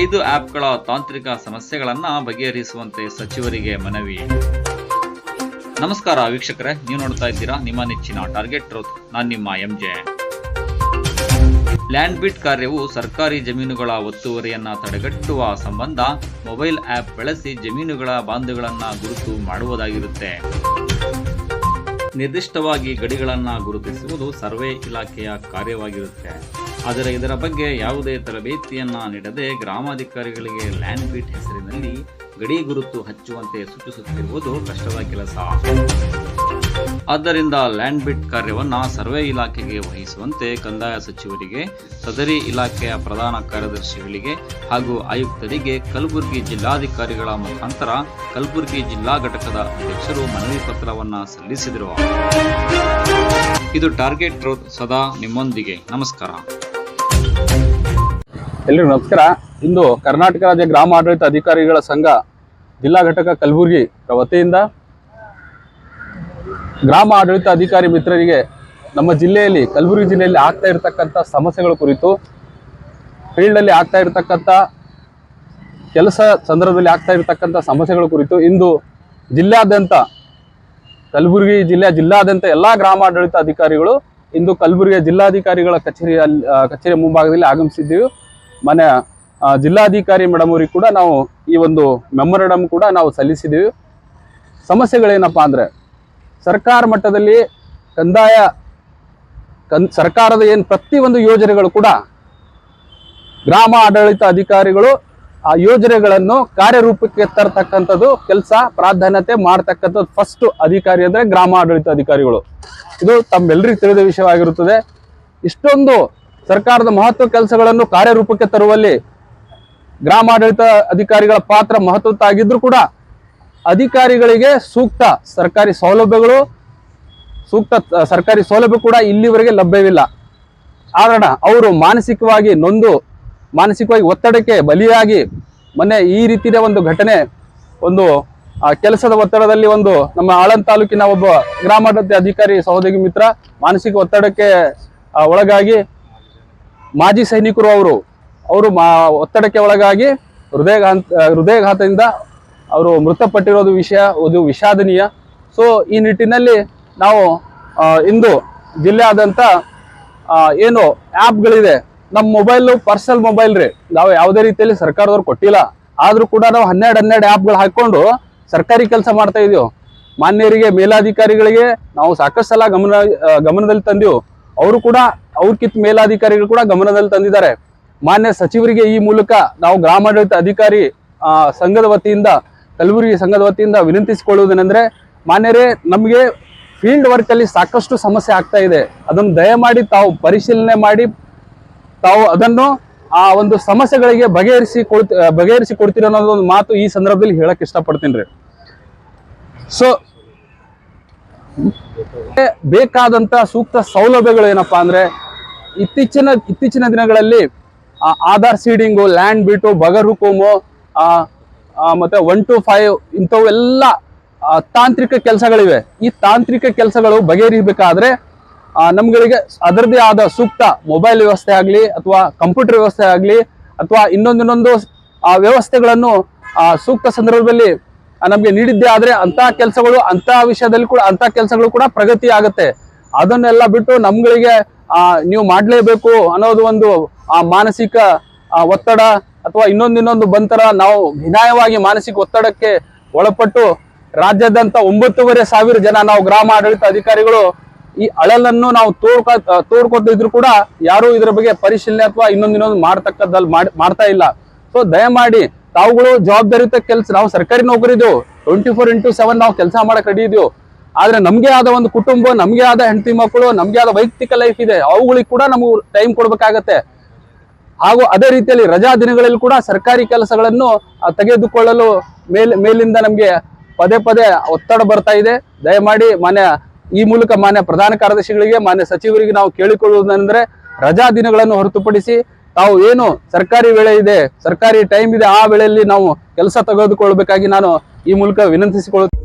ಐದು ಆಪ್ಗಳ ತಾಂತ್ರಿಕ ಸಮಸ್ಯೆಗಳನ್ನು ಬಗೆಹರಿಸುವಂತೆ ಸಚಿವರಿಗೆ ಮನವಿ. ನಮಸ್ಕಾರ ವೀಕ್ಷಕರೇ, ನೀವು ನೋಡ್ತಾ ಇದ್ದೀರಾ ನಿಮ್ಮ ನೆಚ್ಚಿನ ಟಾರ್ಗೆಟ್ ಟ್ರೋತ್ ನಾನು ನಿಮ್ಮ ಎಂ ಜೆ ಲ್ಯಾಂಡ್ ಬಿಟ್ ಕಾರ್ಯವು ಸರ್ಕಾರಿ ಜಮೀನುಗಳ ಒತ್ತುವರಿಯನ್ನ ತಡೆಗಟ್ಟುವ ಸಂಬಂಧ ಮೊಬೈಲ್ ಆಪ್ ಬಳಸಿ ಜಮೀನುಗಳ ಬಾಂಧುಗಳನ್ನ ಗುರುತು ಮಾಡುವುದಾಗಿರುತ್ತೆ. ನಿರ್ದಿಷ್ಟವಾಗಿ ಗಡಿಗಳನ್ನು ಗುರುತಿಸುವುದು ಸರ್ವೆ ಇಲಾಖೆಯ ಕಾರ್ಯವಾಗಿರುತ್ತೆ. ಆದರೆ ಇದರ ಬಗ್ಗೆ ಯಾವುದೇ ತರಬೇತಿಯನ್ನ ನೀಡದೆ ಗ್ರಾಮಾಧಿಕಾರಿಗಳಿಗೆ ಲ್ಯಾಂಡ್ ಬಿಟ್ ಹೆಸರಿನಲ್ಲಿ ಗಡಿ ಗುರುತು ಹಚ್ಚುವಂತೆ ಸೂಚಿಸುತ್ತಿರುವುದು ಕಷ್ಟದ ಕೆಲಸ. ಆದ್ದರಿಂದ ಲ್ಯಾಂಡ್ ಬಿಟ್ ಕಾರ್ಯವನ್ನ ಸರ್ವೆ ಇಲಾಖೆಗೆ ವಹಿಸುವಂತೆ ಕಂದಾಯ ಸಚಿವರಿಗೆ, ಸದರಿ ಇಲಾಖೆಯ ಪ್ರಧಾನ ಕಾರ್ಯದರ್ಶಿಗಳಿಗೆ ಹಾಗೂ ಆಯುಕ್ತರಿಗೆ ಕಲಬುರಗಿ ಜಿಲ್ಲಾಧಿಕಾರಿಗಳ ಮುಖಾಂತರ ಕಲಬುರಗಿ ಜಿಲ್ಲಾ ಘಟಕದ ಅಧ್ಯಕ್ಷರು ಮನವಿ ಪತ್ರವನ್ನು ಸಲ್ಲಿಸಿದರು. ಇದು ಟಾರ್ಗೆಟ್ ರೋಡ್ ಸದಾ ನಿಮ್ಮೊಂದಿಗೆ. ನಮಸ್ಕಾರ. ಎಲ್ರಿಗೂ ನಮಸ್ಕಾರ. ಇಂದು ಕರ್ನಾಟಕ ರಾಜ್ಯ ಗ್ರಾಮ ಆಡಳಿತ ಅಧಿಕಾರಿಗಳ ಸಂಘ ಜಿಲ್ಲಾ ಘಟಕ ಕಲಬುರಗಿ ವತಿಯಿಂದ ಗ್ರಾಮ ಆಡಳಿತ ಅಧಿಕಾರಿ ಮಿತ್ರರಿಗೆ ನಮ್ಮ ಜಿಲ್ಲೆಯಲ್ಲಿ, ಕಲಬುರಗಿ ಜಿಲ್ಲೆಯಲ್ಲಿ ಆಗ್ತಾ ಇರತಕ್ಕಂಥ ಸಮಸ್ಯೆಗಳ ಕುರಿತು ಫೀಲ್ಡಲ್ಲಿ ಆಗ್ತಾ ಇರತಕ್ಕಂಥ ಕೆಲಸ ಸಂದರ್ಭದಲ್ಲಿ ಆಗ್ತಾ ಇರತಕ್ಕಂಥ ಸಮಸ್ಯೆಗಳ ಕುರಿತು ಇಂದು ಜಿಲ್ಲಾದ್ಯಂತ, ಕಲಬುರಗಿ ಜಿಲ್ಲೆ ಜಿಲ್ಲಾದ್ಯಂತ ಎಲ್ಲಾ ಗ್ರಾಮ ಆಡಳಿತ ಅಧಿಕಾರಿಗಳು ಇಂದು ಕಲಬುರಗಿಯ ಜಿಲ್ಲಾಧಿಕಾರಿಗಳ ಕಚೇರಿ ಕಚೇರಿ ಮುಂಭಾಗದಲ್ಲಿ ಆಗಮಿಸಿದ್ದೀವಿ. ಮನೆ ಜಿಲ್ಲಾಧಿಕಾರಿ ಮೇಡಮ್ ಅವರಿಗೆ ಕೂಡ ನಾವು ಈ ಒಂದು ಮೆಮೊರಂಡಮ್ ಕೂಡ ನಾವು ಸಲ್ಲಿಸಿದ್ದೀವಿ. ಸಮಸ್ಯೆಗಳೇನಪ್ಪ ಅಂದರೆ, ಸರ್ಕಾರ ಮಟ್ಟದಲ್ಲಿ ಕಂದಾಯ, ಕನ್, ಸರ್ಕಾರದ ಏನು ಪ್ರತಿಯೊಂದು ಯೋಜನೆಗಳು ಕೂಡ ಗ್ರಾಮ ಆಡಳಿತ ಅಧಿಕಾರಿಗಳು ಆ ಯೋಜನೆಗಳನ್ನು ಕಾರ್ಯರೂಪಕ್ಕೆ ತರತಕ್ಕಂಥದ್ದು ಕೆಲಸ, ಪ್ರಾಧಾನ್ಯತೆ ಮಾಡ್ತಕ್ಕಂಥದ್ದು ಫಸ್ಟ್ ಅಧಿಕಾರಿ ಅಂದರೆ ಗ್ರಾಮ ಆಡಳಿತ ಅಧಿಕಾರಿಗಳು. ಇದು ತಮ್ಮೆಲ್ಲರಿಗೂ ತಿಳಿದ ವಿಷಯವಾಗಿರುತ್ತದೆ. ಇಷ್ಟೊಂದು ಸರ್ಕಾರದ ಮಹತ್ವ ಕೆಲಸಗಳನ್ನು ಕಾರ್ಯರೂಪಕ್ಕೆ ತರುವಲ್ಲಿ ಗ್ರಾಮಾಡಳಿತ ಅಧಿಕಾರಿಗಳ ಪಾತ್ರ ಮಹತ್ವದ್ದಾಗಿದ್ದರೂ ಕೂಡ ಅಧಿಕಾರಿಗಳಿಗೆ ಸೂಕ್ತ ಸರ್ಕಾರಿ ಸೌಲಭ್ಯಗಳು, ಸೂಕ್ತ ಸರ್ಕಾರಿ ಸೌಲಭ್ಯ ಕೂಡ ಇಲ್ಲಿವರೆಗೆ ಲಭ್ಯವಿಲ್ಲ. ಕಾರಣ, ಅವರು ಮಾನಸಿಕವಾಗಿ ನೊಂದು ಮಾನಸಿಕವಾಗಿ ಒತ್ತಡಕ್ಕೆ ಬಲಿಯಾಗಿ ಮೊನ್ನೆ ಈ ರೀತಿಯ ಒಂದು ಘಟನೆ, ಒಂದು ಕೆಲಸದ ಒತ್ತಡದಲ್ಲಿ ಒಂದು ನಮ್ಮ ಆಳಂದ ತಾಲೂಕಿನ ಒಬ್ಬ ಗ್ರಾಮಾಡಳಿತ ಅಧಿಕಾರಿ ಸಹೋದರಿ ಮಿತ್ರ ಮಾನಸಿಕ ಒತ್ತಡಕ್ಕೆ ಒಳಗಾಗಿ ಮಾಜಿ ಸೈನಿಕರು ಅವರು ಅವರು ಮಾ, ಒತ್ತಡಕ್ಕೆ ಒಳಗಾಗಿ ಹೃದಯಘಾತ ಹೃದಯಘಾತದಿಂದ ಅವರು ಮೃತಪಟ್ಟಿರೋದು ವಿಷಯ, ಅದು ವಿಷಾದನೀಯ. ಸೊ ಈ ನಿಟ್ಟಿನಲ್ಲಿ ನಾವು ಇಂದು ಜಿಲ್ಲೆಯಾದಂಥ ಏನು ಆ್ಯಪ್ಗಳಿದೆ ನಮ್ಮ ಮೊಬೈಲು, ಪರ್ಸನಲ್ ಮೊಬೈಲ್ ರೀ. ನಾವು ಯಾವುದೇ ರೀತಿಯಲ್ಲಿ ಸರ್ಕಾರದವ್ರು ಕೊಟ್ಟಿಲ್ಲ. ಆದರೂ ಕೂಡ ನಾವು ಹನ್ನೆರಡು ಹನ್ನೆರಡು ಆ್ಯಪ್ಗಳು ಹಾಕ್ಕೊಂಡು ಸರ್ಕಾರಿ ಕೆಲಸ ಮಾಡ್ತಾ ಇದೀವಿ. ಮಾನ್ಯರಿಗೆ, ಮೇಲಾಧಿಕಾರಿಗಳಿಗೆ ನಾವು ಸಾಕಷ್ಟು ಸಲ ಗಮನ ಗಮನದಲ್ಲಿ ತಂದೆವು. ಅವರು ಕೂಡ ಅವ್ರಕ್ಕಿಂತ ಮೇಲಾಧಿಕಾರಿಗಳು ಕೂಡ ಗಮನದಲ್ಲಿ ತಂದಿದ್ದಾರೆ. ಮಾನ್ಯ ಸಚಿವರಿಗೆ ಈ ಮೂಲಕ ನಾವು ಗ್ರಾಮಾಡಳಿತ ಅಧಿಕಾರಿ ಸಂಘದ ವತಿಯಿಂದ, ಕಲಬುರಗಿ ಸಂಘದ ವತಿಯಿಂದ ವಿನಂತಿಸಿಕೊಳ್ಳುವುದೇನೆಂದ್ರೆ, ಮಾನ್ಯರೇ, ನಮಗೆ ಫೀಲ್ಡ್ ವರ್ಕ್ ಅಲ್ಲಿ ಸಾಕಷ್ಟು ಸಮಸ್ಯೆ ಆಗ್ತಾ ಇದೆ. ಅದನ್ನು ದಯಮಾಡಿ ತಾವು ಪರಿಶೀಲನೆ ಮಾಡಿ ತಾವು ಅದನ್ನು ಆ ಒಂದು ಸಮಸ್ಯೆಗಳಿಗೆ ಬಗೆಹರಿಸಿ ಕೊಡ್ತಿ ಬಗೆಹರಿಸಿ ಕೊಡ್ತೀರ ಅನ್ನೋದು ಒಂದು ಮಾತು ಈ ಸಂದರ್ಭದಲ್ಲಿ ಹೇಳಕ್ ಇಷ್ಟಪಡ್ತೀನಿ ರೀ. ಸೊ ಬೇಕಾದಂತ ಸೂಕ್ತ ಸೌಲಭ್ಯಗಳು ಏನಪ್ಪಾ ಅಂದ್ರೆ ಇತ್ತೀಚಿನ ಇತ್ತೀಚಿನ ದಿನಗಳಲ್ಲಿ ಆಧಾರ್ ಸೀಡಿಂಗು, ಲ್ಯಾಂಡ್ ಬಿಟ್ಟು ಬಗರ್ ಹುಕುಮು ಮತ್ತೆ ಒನ್ ಟು ಫೈವ್ ಇಂಥವೆಲ್ಲ ತಾಂತ್ರಿಕ ಕೆಲಸಗಳಿವೆ. ಈ ತಾಂತ್ರಿಕ ಕೆಲಸಗಳು ಬಗೆಹರಿಬೇಕಾದ್ರೆ ನಮ್ಗಳಿಗೆ ಅದರದೇ ಆದ ಸೂಕ್ತ ಮೊಬೈಲ್ ವ್ಯವಸ್ಥೆ ಆಗಲಿ ಅಥವಾ ಕಂಪ್ಯೂಟರ್ ವ್ಯವಸ್ಥೆ ಆಗಲಿ ಅಥವಾ ಇನ್ನೊಂದಿನ್ನೊಂದು ಆ ವ್ಯವಸ್ಥೆಗಳನ್ನು ಆ, ಸೂಕ್ತ ಸಂದರ್ಭದಲ್ಲಿ ನಮಗೆ ನೀಡಿದ್ದೇ ಆದ್ರೆ ಅಂತ ಕೆಲಸಗಳು ಅಂತಹ ವಿಷಯದಲ್ಲಿ ಕೂಡ ಅಂತಹ ಕೆಲಸಗಳು ಕೂಡ ಪ್ರಗತಿ ಆಗುತ್ತೆ. ಅದನ್ನೆಲ್ಲ ಬಿಟ್ಟು ನಮ್ಗಳಿಗೆ ನೀವು ಮಾಡಲೇಬೇಕು ಅನ್ನೋದು ಒಂದು ಆ ಮಾನಸಿಕ ಒತ್ತಡ ಅಥವಾ ಇನ್ನೊಂದು ಇನ್ನೊಂದು ಬಂತರ ನಾವು ವಿನಾಯವಾಗಿ ಮಾನಸಿಕ ಒತ್ತಡಕ್ಕೆ ಒಳಪಟ್ಟು ರಾಜ್ಯಾದ್ಯಂತ ಒಂಬತ್ತೂವರೆ ಸಾವಿರ ಜನ ನಾವು ಗ್ರಾಮ ಆಡಳಿತ ಅಧಿಕಾರಿಗಳು ಈ ಅಳಲನ್ನು ನಾವು ತೋರ್ಕ ತೋರ್ಕೊತಿದ್ರು ಕೂಡ ಯಾರು ಇದ್ರ ಬಗ್ಗೆ ಪರಿಶೀಲನೆ ಅಥವಾ ಇನ್ನೊಂದು ಇನ್ನೊಂದು ಮಾಡ್ತಕ್ಕದ್ದಲ್ಲಿ ಮಾಡ್- ಮಾಡ್ತಾ ಇಲ್ಲ. ಸೊ ದಯಮಾಡಿ ತಾವುಗಳು ಜವಾಬ್ದಾರಿಯುತ ಕೆಲಸ, ನಾವು ಸರ್ಕಾರಿ ನೌಕರಿದೆವು. ಟ್ವೆಂಟಿ ಫೋರ್ ಇಂಟು ಸೆವೆನ್ ನಾವು ಕೆಲಸ ಮಾಡಕ್ ರೆಡಿ ಇದೀವಿ. ಆದ್ರೆ ನಮ್ಗೆ ಆದ ಒಂದು ಕುಟುಂಬ, ನಮ್ಗೆ ಆದ ಹೆಂಡತಿ ಮಕ್ಕಳು, ನಮ್ಗೆ ಆದ ವೈಯಕ್ತಿಕ ಲೈಫ್ ಇದೆ. ಅವುಗಳಿಗೆ ಕೂಡ ನಮಗೆ ಟೈಮ್ ಕೊಡ್ಬೇಕಾಗತ್ತೆ. ಹಾಗೂ ಅದೇ ರೀತಿಯಲ್ಲಿ ರಜಾ ದಿನಗಳಲ್ಲಿ ಕೂಡ ಸರ್ಕಾರಿ ಕೆಲಸಗಳನ್ನು ತೆಗೆದುಕೊಳ್ಳಲು ಮೇಲ್, ಮೇಲಿಂದ ನಮಗೆ ಪದೇ ಪದೇ ಒತ್ತಡ ಬರ್ತಾ ಇದೆ. ದಯಮಾಡಿ ಮಾನ್ಯ ಈ ಮೂಲಕ ಮಾನ್ಯ ಪ್ರಧಾನ ಕಾರ್ಯದರ್ಶಿಗಳಿಗೆ, ಮಾನ್ಯ ಸಚಿವರಿಗೆ ನಾವು ಕೇಳಿಕೊಳ್ಳುವುದಂದ್ರೆ ರಜಾ ದಿನಗಳನ್ನು ಹೊರತುಪಡಿಸಿ ತಾವು ಏನು ಸರ್ಕಾರಿ ವೇಳೆ ಇದೆ, ಸರ್ಕಾರಿ ಟೈಮ್ ಇದೆ, ಆ ವೇಳೆಯಲ್ಲಿ ನಾವು ಕೆಲಸ ತೆಗೆದುಕೊಳ್ಬೇಕಾಗಿ ನಾನು ಈ ಮೂಲಕ ವಿನಂತಿಸಿಕೊಳ್ಳುತ್ತೇನೆ.